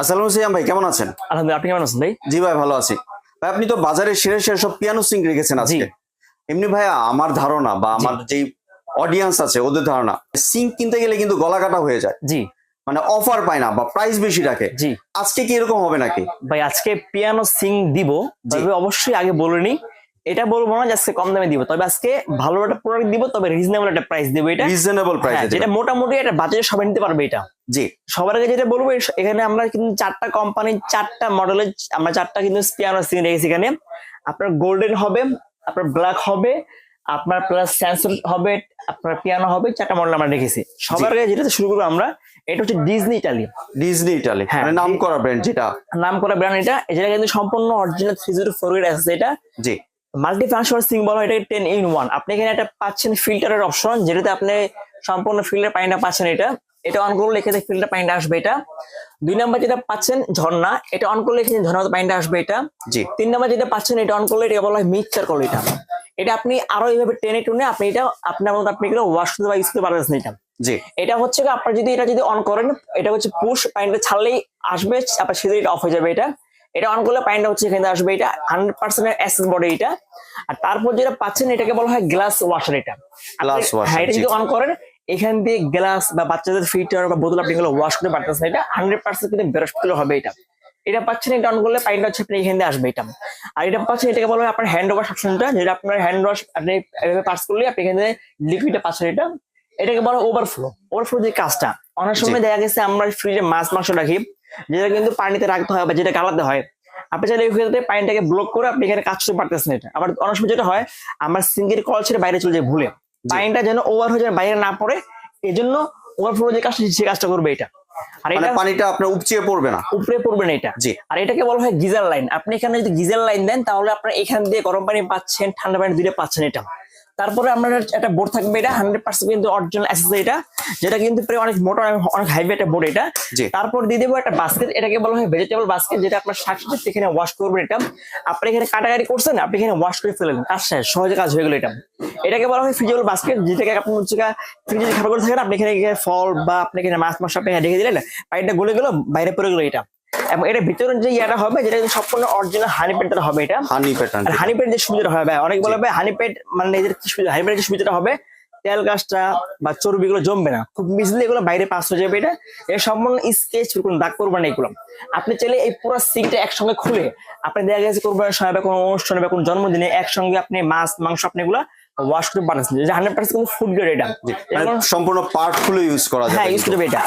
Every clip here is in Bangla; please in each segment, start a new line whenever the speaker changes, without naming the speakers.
আসসালামু সিয়াম ভাই কেমন আছেন?
আলহামদুলিল্লাহ আপনি কেমন আছেন ভাই?
জি ভাই ভালো আছি। ভাই আপনি তো বাজারে সেরে সেরে সব পিয়ানো সিং রেখেছেন আজকে। এমনি ভাইয়া আমার ধারণা বা আমার যেই অডিয়েন্স আছে ওদের ধারণা সিং কিনতে গেলে কিন্তু গলা কাটা হয়ে যায়।
জি।
মানে অফার পায় না বা প্রাইস বেশি রাখে।
জি।
আজকে কি এরকম হবে নাকি?
ভাই আজকে পিয়ানো সিং দিব তবে অবশ্যই আগে বলিনি এটা বলব না আজকে কম দামে দিব তবে আজকে ভালো একটা প্রোডাক্ট দিব তবে রিজনেবল একটা প্রাইস দিব এটা।
রিজনেবল প্রাইস
যেটা মোটামুটি একটা বাজেটে সবাই নিতে পারবে এটা।
জি।
সবার আগে যেটা বলব এখানে আমরা কিন্তু চারটা কোম্পানির চারটা মডেলের আমরা চারটা কিন্তু পিয়ানো সিং রেখেছি এখানে। আপনার গোল্ডেন হবে আপনার ব্ল্যাক হবে আপনার প্লাস স্যামসুং হবে আপনার পিয়ানো হবে চারটা মডেল আমরা রেখেছি। সবার আগে যেটা শুরু করব আমরা এটা হচ্ছে ডিজনি ইটালি
ডিজনি ইটালি মানে নাম করা ব্র্যান্ড যেটা।
নাম করা ব্র্যান্ড এটা। যেটা কিন্তু সম্পূর্ণ অরিজিনাল থ্রি জিরো ফোর আছে এটা।
জি।
মাল্টি ফাংশনাল সিং বলা হয় এটা টেন ইন ওয়ান আপনি এখানে একটা পাচ্ছেন ফিল্টারের অপশন যেটাতে আপনি সম্পূর্ণ ফিল্টার পানিটা পাচ্ছেন এটা। এটা অন করলে এখানে ফিল্টার পানিটা আসবে এটা। দুই নাম্বার যেটা পাচ্ছেন ঝর্ণা এটা অন করলে এখানে ঝর্ণা পানিটা আসবে এটা।
জি।
তিন নাম্বার যেটা পাচ্ছেন এটা অন করলে এটা বলা হয় মিক্সচার করলে এটা। এটা আপনি আরও এইভাবে টেনে টুনে আপনি এটা আপনার মতো আপনি এগুলো ওয়াশ করতে বা ইউজ করতে পারবেন এটা।
জি।
এটা হচ্ছে আপনার যদি এটা যদি অন করেন এটা হচ্ছে পুশ পানিটা ছাড়লেই আসবে আপনার সেটা এটা অফ হয়ে যাবে এটা। এটা অন করলে পানিটা হচ্ছে এখানে আসবে এটা হান্ড্রেড পার্সেন্ট অ্যাসেস বডি এটা। আর তারপর যেটা পাচ্ছেন এটাকে বলা হয় গ্লাস ওয়াশার এটা। হ্যাঁ এটা যদি অন করেন এখান দিয়ে গ্লাস বা বাচ্চাদের ফিল্টার বা বোতল আপনি এগুলো ওয়াশ করতে পারতেছেন এটা হান্ড্রেড পার্সেন্ট কিন্তু বেরোস্পিল হবে এটা। এটা পাচ্ছেন এটা অন করলে পানিটা হচ্ছে আপনি এখান দিয়ে আসবে এটা। আর এটা পাচ্ছেন এটাকে বলা হয় আপনার হ্যান্ড ওয়াশ অপশনটা যেটা আপনার হ্যান্ড ওয়াশ আপনি এভাবে পাস করলে আপনি এখানে লিকুইডটা পাচ্ছেন এটা। এটাকে বলা ওভারফ্লো ওভারফ্লো যে কাজটা অনেক সময় দেখা গেছে আমরা ফ্রিজে মাছ মাংস রাখি যেটা কিন্তু পানিতে রাখতে হয় বা যেটা গালাতে হয়। আপনি চাইলে ক্ষেত্রে পানিটাকে ব্লক করে আপনি এখানে কাজ করতে পারতেছেন এটা। আবার অনেক সময় যেটা হয় আমার সিঙ্গের কল ছেড়ে বাইরে চলে যায় ভুলে। পানিটা যেন ওভার হয়ে যায় বাইরে না পড়ে এই জন্য ওভারফ্লো যে কাজটা সে কাজটা করবে এটা। আর
মানে
এটা
পানিটা আপনার উপচিয়ে পড়বে না।
উপরে পড়বে না এটা।
জি।
আর এটাকে বলা হয় গিজার লাইন আপনি এখানে যদি গিজার লাইন দেন তাহলে আপনার এখান দিয়ে গরম পানি পাচ্ছেন ঠান্ডা পানি দুটো পাচ্ছেন এটা। তারপরে আপনার একটা বোর্ড থাকবে এটা হান্ড্রেড পার্সেন্ট কিন্তু অরিজিনাল অ্যাসেস এটা যেটা কিন্তু প্রায় অনেক মোটা অনেক- অনেক হাইভি একটা বোর্ড এটা। তারপর দিয়ে দেবো একটা বাস্কেট এটাকে বলা হয় ভেজিটেবল বাস্কেট যেটা আপনার শাকসবজি এখানে ওয়াশ করবেন এটা। আপনি এখানে কাটাকাটি করছেন আপনি এখানে ওয়াশ করে ফেলেন কাজ শেষ সহজে কাজ হয়ে গেল এটা। এটাকে বলা হয় ফ্রিজেবল বাস্কেট যেটাকে আপনি হচ্ছে ফ্রিজে খাবার করে থাকেন আপনি এখানে ফল বা আপনি এখানে মাছ মাংস আপনি এখানে রেখে দিলেন পানিটা গলে গেল বাইরে পড়ে গেলো এটা। এবং এটা ভিতরে যে ইয়াটা হবে যেটা কিন্তু সম্পূর্ণ অরিজিনাল হানি পেন্টার হবে এটা।
হানি প্যাটার্ন
হানি যে সুবিধাটা হবে অনেক বলে ভাই হানি পেট মানে এদের কি সুবিধা? হানি যে সুবিধাটা হবে তেল গাছটা বা চর্বি গুলো জমবে না। খুব মিসলি এগুলো বাইরে পাস হয়ে যাবে এটা। এর সম্পূর্ণ স্কেচ কোনো দাগ করবে না এগুলো। আপনি চাইলে এই পুরো সিংটা একসঙ্গে খুলে আপনি দেখা গেছে সময় বা কোনো অনুষ্ঠানে বা কোনো জন্মদিনে একসঙ্গে আপনি মাছ মাংস আপনি এগুলো ওয়াশ করে পাঠাচ্ছেন যেটা হান্ড্রেড পার্সেন্ট কিন্তু ফুড গ্রেড এটা
মানে সম্পূর্ণ পার্ট ইউজ করা
হ্যাঁ ইউজ করবে এটা।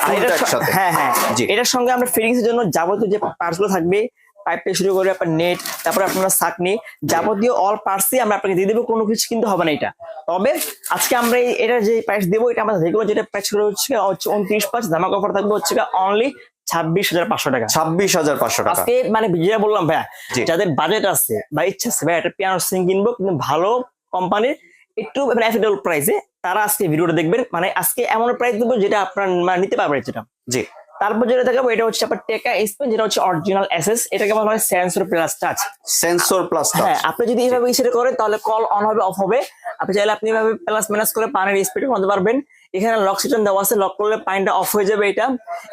হ্যাঁ হ্যাঁ। এটার সঙ্গে আমরা ফিটিংস এর জন্য যাবতীয় যে পার্টসগুলো থাকবে পাইপ থেকে শুরু করে আপনার নেট তারপরে আপনার সাকনি যাবতীয় অল পার্টসই আমরা আপনাকে দিয়ে দেবো কোনো কিছু কিন্তু হবে না এটা। তবে আজকে আমরা এটা যে প্রাইস দেবো এটা আমাদের রেগুলার যেটা প্রাইস করে হচ্ছে হচ্ছে উনত্রিশ পাঁচ অফার থাকবে হচ্ছে অনলি ছাব্বিশ হাজার পাঁচশো টাকা।
ছাব্বিশ হাজার পাঁচশো টাকা।
আজকে মানে যেটা বললাম ভাইয়া। যাদের বাজেট আছে বা ইচ্ছা আছে ভাই একটা পিয়ানো সিং কিনবো কিন্তু ভালো কোম্পানির একটু মানে অ্যাফোর্ডেবল প্রাইসে তারা আজকে ভিডিওটা দেখবেন মানে আজকে এমন প্রাইস দেবো যেটা আপনার মানে নিতে পারবেন যেটা।
জি।
তারপর যেটা দেখাবো এটা হচ্ছে আপনার টেকা স্পেন যেটা হচ্ছে অরিজিনাল এসএস এটাকে বলা হয় sensor plus touch
sensor plus
হ্যাঁ আপনি যদি এইভাবে ইসেটা করেন তাহলে কল অন হবে অফ হবে। আপনি চাইলে আপনি এভাবে প্লাস মাইনাস করে পানির স্পিড কমাতে পারবেন। এখানে লক সিস্টেম দেওয়া আছে লক করলে পানিটা অফ হয়ে যাবে এটা।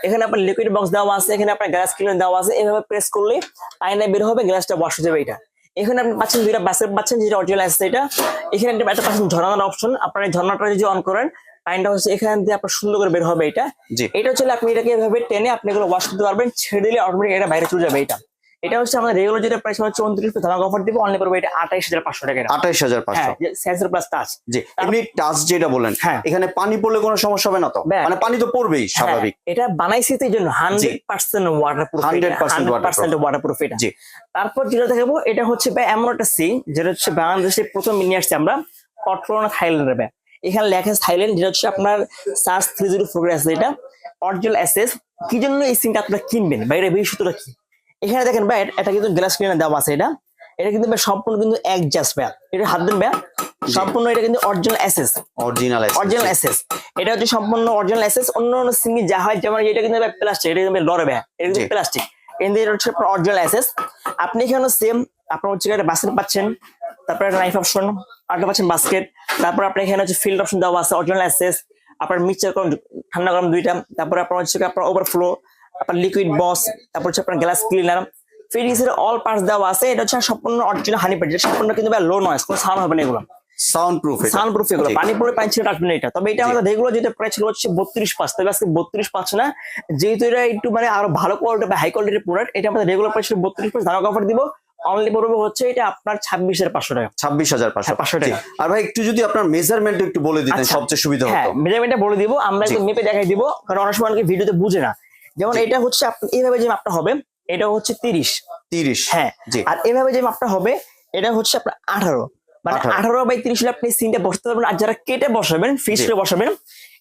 এখানে আপনার লিকুইড বক্স দেওয়া আছে এখানে আপনার গ্যাস ক্লিনার দেওয়া আছে। এভাবে প্রেস করলে পানিটা বের হবে গ্লাসটা ওয়াশ হয়ে যাবে এটা। এখানে আপনি পাচ্ছেন দুইটা বাসের পাচ্ছেন যেটা অডিও লাইসেন্স এটা। এখানে একটা পাচ্ছেন ঝর্ণার অপশন আপনার এই ঝর্ণাটা যদি অন করেন পানিটা হচ্ছে এখান দিয়ে আপনার সুন্দর করে বের হবে এটা। এটা হচ্ছে আপনি এটাকে এভাবে টেনে আপনি এগুলো ওয়াশ করতে পারবেন ছেড়ে দিলে অটোমেটিক এটা বাইরে চলে যাবে এটা। এটা হচ্ছে আমাদের রেগুলার যেটা প্রাইস হচ্ছে উনত্রিশ ধামাক অফার দিব অনলি পড়বে এটা আঠাইশ হাজার পাঁচশো টাকা এটা।
আঠাইশ হাজার
হ্যাঁ
পাঁচশো
সেন্সর প্লাস টাচ
জি এমনি টাচ যেটা বলেন
হ্যাঁ।
এখানে পানি পড়লে কোনো সমস্যা হবে না তো? মানে পানি তো পড়বেই স্বাভাবিক।
এটা বানাইছি তো এই জন্য hundred percent waterproof
100%
percent waterproof এটা।
জি।
তারপর যেটা দেখাবো এটা হচ্ছে ভাই এমন একটা সিং যেটা হচ্ছে বাংলাদেশে প্রথম নিয়ে আসছি আমরা কটরোনা থাইল্যান্ডের ভাই। এখানে লেখা আছে থাইল্যান্ড যেটা হচ্ছে আপনার সার্চ থ্রি জিরো ফোর আছে এটা। অরিজিনাল অ্যাসেস কি জন্য এই সিংটা আপনারা কিনবেন? বাইরে বিশেষত্বটা কি? এখানে দেখেন ভাই এটা কিন্তু গ্লাস ক্লিনার দেওয়া আছে এটা। এটা কিন্তু ভাই সম্পূর্ণ কিন্তু এক জাস্ট ভাই। এটা হাত দেন ভাই। সম্পূর্ণ এটা কিন্তু original SS
original
original SS এটা হচ্ছে সম্পূর্ণ অরিজিনাল এসএস অন্য অন্য সিঙ্গি যা হয় যেমন এটা কিন্তু প্লাস্টিক এটা কিন্তু লড়ে ভাই। এটা কিন্তু প্লাস্টিক কিন্তু এটা হচ্ছে অরিজিনাল এসএস আপনি এখানে সেম আপনার হচ্ছে একটা বাস্কেট পাচ্ছেন তারপরে একটা নাইফ অপশন আরেকটা পাচ্ছেন বাস্কেট তারপর আপনার এখানে হচ্ছে ফিল্ড অপশন দেওয়া আছে অরিজিনাল এসএস আপনার মিক্সচার করুন ঠান্ডা গরম দুইটা তারপরে আপনার হচ্ছে আপনার ওভারফ্লো আপনার লিকুইড বস তারপর হচ্ছে আপনার গ্লাস ক্লিনার এর অল পার্টস দেওয়া আছে এটা হচ্ছে সম্পূর্ণ অরিজিনাল হানি প্যাড সম্পূর্ণ কিন্তু লো নয়েস কোনো সাউন্ড হবে না এগুলো।
সাউন্ড প্রুফ
সাউন্ড প্রুফ এগুলো পানি পড়ে পানি ছেড়ে আসবে না এটা। তবে এটা আমাদের রেগুলার যেটা প্রাইস ছিল হচ্ছে বত্রিশ পাঁচ তবে আজকে বত্রিশ পাঁচ না যেহেতু এটা একটু মানে আরও ভালো কোয়ালিটি বা হাই কোয়ালিটির প্রোডাক্ট এটা আমাদের রেগুলার প্রাইস ছিল বত্রিশ পাঁচ ধারক অফার দিব। অনলি পড়বে হচ্ছে এটা আপনার ছাব্বিশ হাজার পাঁচশো টাকা।
ছাব্বিশ হাজার পাঁচশো।
হ্যাঁ, 500 টাকা।
আর ভাই একটু যদি আপনার মেজারমেন্ট একটু বলে দিতেন
আচ্ছা।
সবচেয়ে সুবিধা
হ্যাঁ
হতো
মেজারমেন্টটা বলে দিব আমরা। একটু মেপে দেখাই দিব কারণ অনেক সময় অনেকে ভিডিওতে বুঝে না। যেমন এটা হচ্ছে এইভাবে যে মাপটা হবে এটা হচ্ছে তিরিশ।
তিরিশ
হ্যাঁ আর এভাবে যে মাপটা হবে এটা হচ্ছে আপনার আঠারো। মানে আঠারো। বাই তিরিশ হলে আপনি সিনটা বসতে পারবেন আর যারা কেটে বসাবেন ফিস করে বসাবেন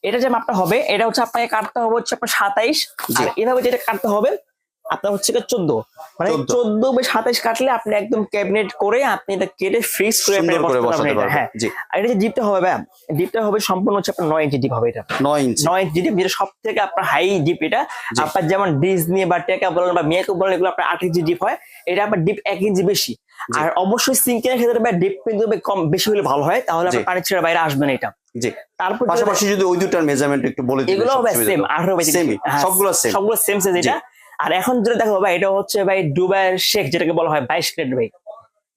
এটা যে মাপটা হবে এটা হচ্ছে আপনাকে কাটতে হবে হচ্ছে আপনার সাতাইশ। আর এভাবে যেটা কাটতে হবে আপনার হচ্ছে চোদ্দ। মানে
14
চোদ্দ বাই সাতাইশ কাটলে আপনি একদম ক্যাবিনেট করে আপনি এটা কেটে ফ্রিজ করে হ্যাঁ।
জি।
আর এটা যে ডিপটা হবে ভাই ডিপটা হবে সম্পূর্ণ হচ্ছে আপনার নয় ইঞ্চি ডিপ হবে এটা।
নয় ইঞ্চি
নয় ইঞ্চি ডিপ যেটা সব থেকে আপনার হাই ডিপ এটা। আপনার যেমন ডিজনি বা টেকা বলেন বা মিয়াকো বলেন এগুলো আপনার আট ইঞ্চি ডিপ হয়। এটা আপনার ডিপ এক ইঞ্চি বেশি। আর অবশ্যই সিঙ্কের ক্ষেত্রে ভাই ডিপ কিন্তু কম বেশি হলে ভালো হয়। তাহলে আপনার পানি ছেড়ে বাইরে আসবে না এটা।
জি।
তারপর যদি-
পাশাপাশি যদি ওই দুটার মেজারমেন্ট একটু বলে দিতেন
এগুলো হবে সেম আঠারো বাই
সেম সবগুলো সেম
সবগুলো সেম সাইজ এটা। আর এখন যেটা দেখো ভাই এটা হচ্ছে ভাই দুবাইয়ের শেখ যেটাকে বলা হয় বাইশ ক্যারেট ভাই।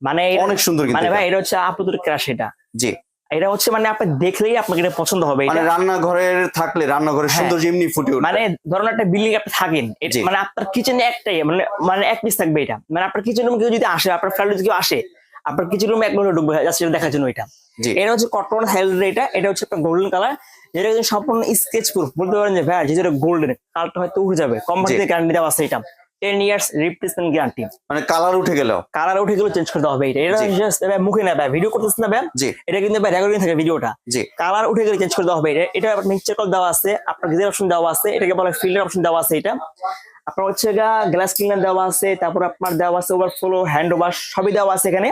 মানে
অনেক সুন্দর
মানে ভাই এটা হচ্ছে আপুতুর ক্রাশ এটা।
জি।
এটা হচ্ছে মানে আপনি দেখলেই আপনাকে এটা পছন্দ হবে।
মানে রান্নাঘরের থাকলে রান্নাঘরের
হ্যাঁ।
সৌন্দর্য এমনি ফুটে উঠবে।
মানে ধরুন একটা বিল্ডিং আপনি থাকেন মানে আপনার কিচেনে একটাই মানে মানে এক পিস থাকবে এটা। মানে আপনার কিচেন রুমে কেউ যদি আসে আপনার ফ্ল্যাটে যদি কেউ আসে আপনার কিচেন রুমে এক ঢুকবে যাচ্ছে এটা দেখার জন্য এটা। এটা হচ্ছে কটন হেলথ এটা এটা হচ্ছে আপনার গোল্ডেন কালার যেটা হচ্ছে সম্পূর্ণ স্কেচ প্রুফ বলতে পারেন যে ভাই যেটা গোল্ডেন কালারটা হয়তো উঠে যাবে। কোম্পানিতে গ্যারান্টি দেওয়া আছে এটা। টেন ইয়ার্স রিপ্লেসমেন্ট গ্যারান্টি
মানে কালার উঠে গেল।
কালার উঠে গেলে চেঞ্জ করতে হবে এটা। এটা। জাস্ট মুখে না ভাই ভিডিও করতেছে না ভাই এটা কিন্তু ভাই রেকর্ডিং থাকে ভিডিওটা
জি।
কালার উঠে গেলে চেঞ্জ করতে হবে এটা। এটা মিক্সচার কল দেওয়া আছে আপনার গিজার অপশন দেওয়া আছে এটাকে বলা ফিল্টার অপশন দেওয়া আছে এটা। আপনার হচ্ছে গা গ্লাস ক্লিনার দেওয়া আছে তারপর আপনার দেওয়া আছে ওভারফ্লো হ্যান্ড ওভার সবই দেওয়া আছে এখানে।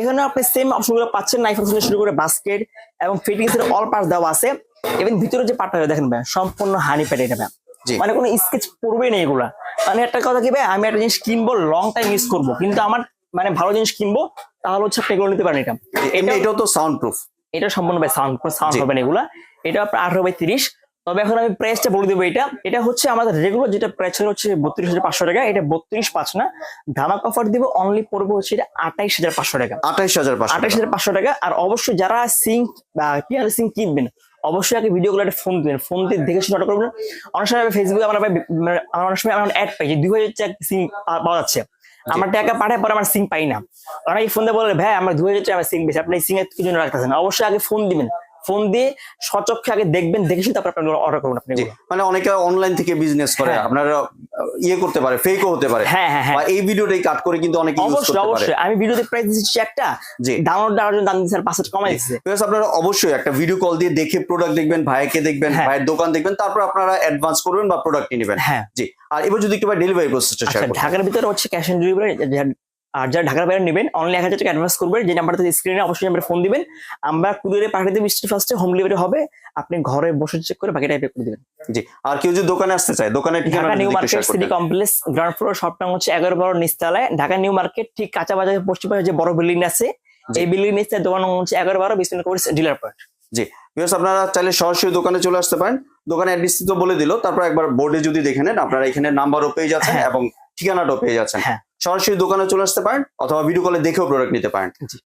এখানে আপনি সেম অপশনগুলো পাচ্ছেন নাইফ অপশন শুরু করে বাস্কেট এবং ফিটিংস এর অল পার্টস দেওয়া আছে। এবং ভিতরে যে পার্টটা দেখেন ভাই সম্পূর্ণ হানি প্যাড এটা ভাই। মানে কোনো স্কেচ পড়বেই না এগুলা। মানে একটা কথা কি ভাই আমি একটা জিনিস কিনবো লং টাইম ইউজ করব। কিন্তু আমার মানে ভালো জিনিস কিনবো তাহলে হচ্ছে আপনি এগুলো নিতে পারেন এটা।
এটাও তো সাউন্ড প্রুফ
এটা সম্পূর্ণ বাই সাউন্ড সাউন্ড হবে না এগুলা। এটা আঠারো বাই তিরিশ। তবে এখন আমি প্রাইসটা বলে দেবো এটা। এটা হচ্ছে আমাদের রেগুলার যেটা প্রাইস হচ্ছে বত্রিশ হাজার পাঁচশো টাকা। এটা বত্রিশ পাঁচ না। ধামাক অফার দিব অনলি পড়বে হচ্ছে এটা আঠাইশ হাজার পাঁচশো টাকা।
আঠাইশ হাজার পাঁচশো
আঠাইশ হাজার পাঁচশো টাকা। আর অবশ্যই যারা সিঙ্ক বা পিয়ানো সিঙ্ক কিনবেন অবশ্যই আগে ভিডিও একটা ফোন দিবেন। ফোন দিয়ে দেখে শুনে অর্ডার করবেন। অনেক সময় ফেসবুকে আমরা মানে আমার অনেক সময় আমার অ্যাড পাই যে দুই হাজার সিম পাওয়া যাচ্ছে। আমার টাকা পাঠায় পরে আমার সিম পাই না। অনেক ফোন দিয়ে বলে ভাই আমার দুই হাজার টাকা সিম বেশি। আপনি সিম এর কিছু জন্য রাখতেছেন। অবশ্যই আগে ফোন দিবেন। ফোন দিয়ে সচক্ষে আগে দেখবেন দেখে শুনে তারপর আপনি অর্ডার করুন আপনি
মানে অনেকে অনলাইন থেকে বিজনেস করে
হ্যাঁ।
আপনারা ইয়ে করতে পারে ফেকও হতে পারে।
হ্যাঁ হ্যাঁ হ্যাঁ।
এই ভিডিওটাই কাট করে কিন্তু অনেকে ইউজ
অবশ্যই
করতে পারে।
অবশ্যই। আমি ভিডিওতে প্রাইস দিচ্ছি একটা
যে
ডাউনলোড দেওয়ার জন্য দাম দিচ্ছি আর পাঁচশো কমাই দিচ্ছে
Because আপনারা অবশ্যই একটা ভিডিও কল দিয়ে দেখে প্রোডাক্ট দেখবেন ভাইকে দেখবেন
হ্যাঁ।
ভাইয়ের দোকান দেখবেন তারপর আপনারা অ্যাডভান্স করবেন বা প্রোডাক্ট নেবেন।
হ্যাঁ।
জি। আর এবার যদি একটু ডেলিভারি প্রসেসটা
আচ্ছা
শেয়ার
ঢাকার ভিতরে হচ্ছে ক্যাশ অন ডেলিভারি আর যারা ঢাকার বাইরে নেবেন অনলি এক হাজার টাকা অ্যাডভান্স করবেন যে নাম্বারটা স্ক্রিনে অবশ্যই নাম্বারে ফোন দিবেন। আমরা কুরিয়ারে পাঠিয়ে দেবো স্টেট ফার্স্টে হোম ডেলিভারি হবে। আপনি ঘরে বসে চেক করে বাকিটা পে করে দিবেন।
জি আর কেউ যদি দোকানে আসতে চায় দোকানের ঠিকানা
Dhaka New Market City Complex ground floor shop নাম হচ্ছে এগারো বারো নিচতলায়। ঢাকা নিউ মার্কেট ঠিক কাঁচা বাজারের পশ্চিম পাশে যে বড় বিল্ডিং আছে। এই বিল্ডিং নিচে দোকান হচ্ছে এগারো বারো বিশ ডিলার পয়েন্ট জি
Because আপনারা চাইলে সরাসরি দোকানে চলে আসতে পারেন। দোকানে অ্যাড্রেস তো বলে দিল তারপর একবার বোর্ডে যদি দেখে নেন আপনারা এখানে নাম্বারও পেয়ে যাচ্ছেন
হ্যাঁ।
এবং ঠিকানাটাও পেয়ে যাচ্ছেন।
হ্যাঁ।
সরাসরি দোকানে চলে আসতে পারেন অথবা ভিডিও কলে দেখেও প্রোডাক্ট নিতে পারেন।